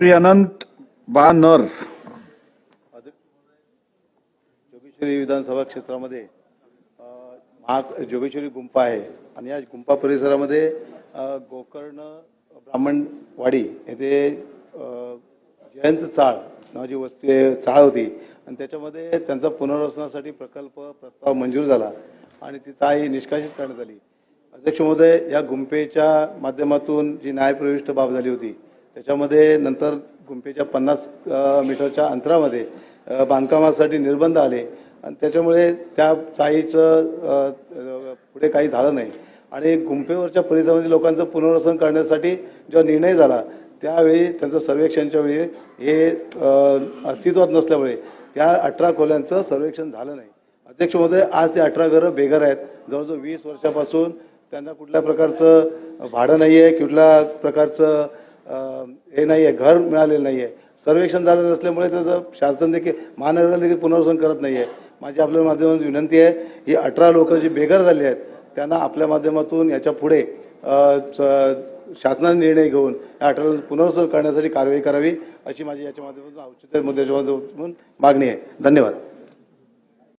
श्री अनंत बा नर जोगेश्वरी विधानसभा क्षेत्रामध्ये महा जोगेश्वरी गुंफा आहे. आणि या गुंफा परिसरामध्ये गोकर्ण ब्राह्मणवाडी येथे जयंत चाळ नावाची वस्ती चाळ होती. आणि त्याच्यामध्ये त्यांचा पुनर्वसनासाठी प्रकल्प प्रस्ताव मंजूर झाला. आणि ती चाळ ही निष्कासित करण्यात आली. अध्यक्ष महोदय या गुंफेच्या माध्यमातून जी न्यायप्रविष्ट बाब झाली होती त्याच्यामध्ये नंतर गुंफेच्या पन्नास मीटरच्या अंतरामध्ये बांधकामासाठी निर्बंध आले. आणि त्याच्यामुळे त्या चाळीचं पुढे काही झालं नाही. आणि गुंफेवरच्या परिसरामध्ये लोकांचं पुनर्वसन करण्यासाठी जेव्हा निर्णय झाला त्यावेळी त्यांचं सर्वेक्षणच्या वेळी हे अस्तित्वात नसल्यामुळे त्या अठरा खोल्यांचं सर्वेक्षण झालं नाही. अध्यक्ष महोदय आज ते अठरा घरं बेघर आहेत. जवळजवळ वीस वर्षापासून त्यांना कुठल्या प्रकारचं भाडं नाही आहे कुठल्या प्रकारचं हे नाही आहे घर मिळालेलं नाही आहे सर्वेक्षण झालं नसल्यामुळे त्याचं शासन देखील महानगराला देखील पुनर्वसन करत नाही आहे माझी आपल्या माध्यमातून विनंती आहे ही अठरा लोक जी बेघर झाली आहेत त्यांना आपल्या माध्यमातून याच्यापुढे च- शासनाने निर्णय घेऊन या अठरा पुनर्वसन करण्यासाठी कारवाई करावी अशी माझी याच्या माध्यमातून औषध मुद्द्याच्या माध्यमातून मागणी आहे. धन्यवाद.